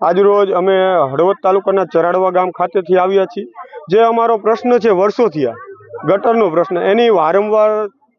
આજરોજ અમે હળવદ તાલુકાના ચરાડવા ગામ ખાતેથી આવ્યા છીએ. જે અમારો પ્રશ્ન છે, વર્ષોથી આ ગટરનો પ્રશ્ન. એની વારંવાર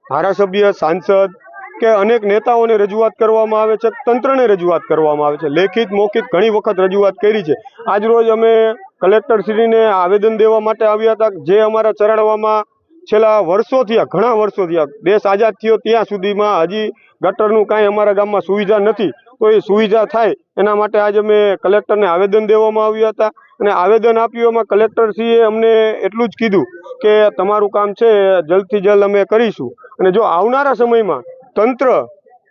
ધારાસભ્ય, સાંસદ કે અનેક નેતાઓને રજૂઆત કરવામાં આવે છે, તંત્રને રજૂઆત કરવામાં આવે છે. લેખિત મૌખિત ઘણી વખત રજૂઆત કરી છે. આજરોજ અમે કલેક્ટરશ્રીને આવેદન દેવા માટે આવ્યા હતા જે અમારા ચરાડવામાં છેલ્લા વર્ષોથી, આ ઘણા વર્ષોથી, આ દેશ આઝાદ થયો ત્યાં સુધીમાં હજી ગટરનું કાંઈ અમારા ગામમાં સુવિધા નથી. તો એ સુવિધા થાય, એના માટે આજે અમે કલેક્ટરને આવેદન દેવામાં આવ્યા હતા. અને આવેદન આપ્યું, એમાં કલેક્ટરશ્રીએ અમને એટલું જ કીધું કે તમારું કામ છે, જલ્દથી જલ્દ અમે કરીશું. અને જો આવનારા સમયમાં તંત્ર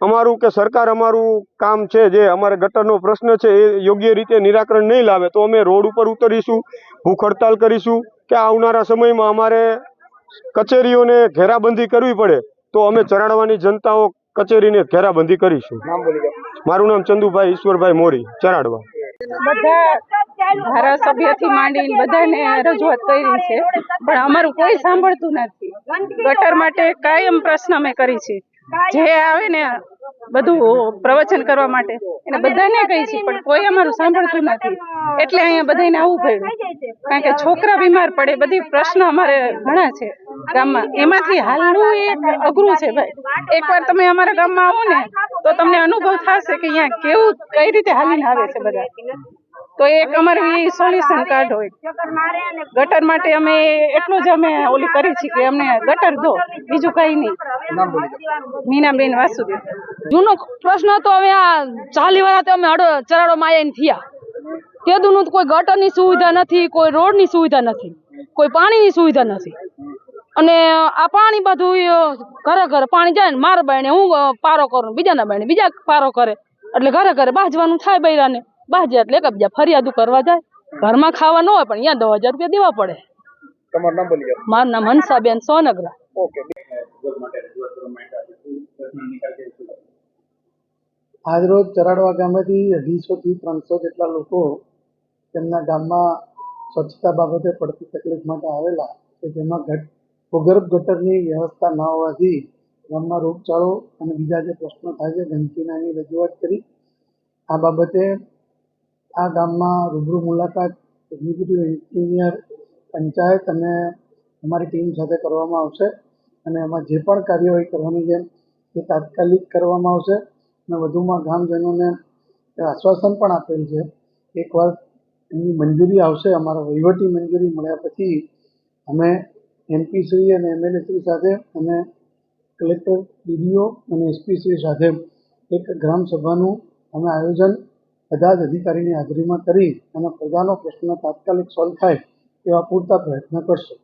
અમારું કે સરકાર અમારું કામ છે, જે અમારે ગટરનો પ્રશ્ન છે, એ યોગ્ય રીતે નિરાકરણ નહીં લાવે, તો અમે રોડ ઉપર ઉતરીશું, ભૂખ હડતાલ કરીશું કે આવનારા સમયમાં અમારે કચેરીઓને ઘેરાબંધી કરવી પડે તો અમે ચરાડવાની જનતાઓ કચેરીને ઘેરાબંધી કરીશું. મારું નામ ચંદુભાઈ ઈશ્વરભાઈ મોરી ચરાડવા. બધા ધારાસભ્યથી માંડીને બધાને રજૂઆત કરી છે પણ અમારું કોઈ સાંભળતું નથી. ગટર માટે કાયમ પ્રશ્ન અમે કરી છે. જે આવે ને બધું પ્રવચન કરવા માટે એને બધાને કહી છે પણ કોઈ અમારું સાંભળતું નથી. એટલે અહીંયા બધાને આવવું પડ્યું કારણ કે છોકરા બીમાર પડે બધી પ્રશ્ન અમારે ઘણા છે. ગામમાં. એમાંથી હાલનું એ અઘરું છે ભાઈ. એકવાર તમે અમારા ગામમાં આવો ને તો તમને અનુભવ થશે કે અહીંયા કેવું કઈ રીતે હાલીને આવે છે બધા? તો એક અમારું એ સોલ્યુશન કાર્ડ હોય. ગટર માટે અમે એટલું જ અમે ઓલી કરી છે કે અમને ગટર દો બીજું કઈ નહીં. મીનાબેન વાસુદેવ. જૂનો પ્રશ્ન હતો હવે આ ચાલી વાળા તો અમે અડો ચરાડો માયા થયા. તે દુનું કોઈ ગટરની સુવિધા નથી કોઈ રોડની સુવિધા નથી કોઈ પાણીની સુવિધા નથી. અને આ પાણી બધું ઘરે ઘરે પાણી જાય ને માર બાયણે હું પારો કરું બીજાના બાયણે બીજા પારો કરે. એટલે ઘરે ઘરે બાજવાનું થાય બૈરાને. બાજે એટલે એક બીજા ફરિયાદો કરવા જાય. ઘરમાં ખાવા ન હોય પણ અહીંયા દસ હજાર રૂપિયા દેવા પડે. તમારું નામ બોલી મારું નામ હંસાબેન સોનગરા. ઓકે. આજરોજ ચરાડવા ગામેથી અઢીસોથી ત્રણસો જેટલા લોકો તેમના ગામમાં સ્વચ્છતા બાબતે પડતી તકલીફ માટે આવેલા કે જેમાં ઘટ ભૂગર્ભ ગટરની વ્યવસ્થા ન હોવાથી ગામમાં રોગચાળો અને બીજા જે પ્રશ્નો થાય છે ગંદકીના એની રજૂઆત કરી. આ બાબતે આ ગામમાં રૂબરૂ મુલાકાત એક્ઝિક્યુટિવ એન્જિનિયર, પંચાયત અને અમારી ટીમ સાથે કરવામાં આવશે. અને એમાં જે પણ કાર્યવાહી કરવાની છે એ તાત્કાલિક કરવામાં આવશે. અને વધુમાં ગામજનોને આશ્વાસન પણ આપેલ છે. એકવાર એમની મંજૂરી આવશે, અમારા વહીવટી મંજૂરી મળ્યા પછી અમે એમપી શ્રી અને એમએલએ શ્રી સાથે અને કલેક્ટર, ડીડીઓ અને એસપી શ્રી સાથે એક ગ્રામસભાનું અમે આયોજન બધા જ અધિકારીની હાજરીમાં કરી અને પ્રજાનો પ્રશ્ન તાત્કાલિક સોલ્વ થાય એવા પૂરતા પ્રયત્ન કરશું.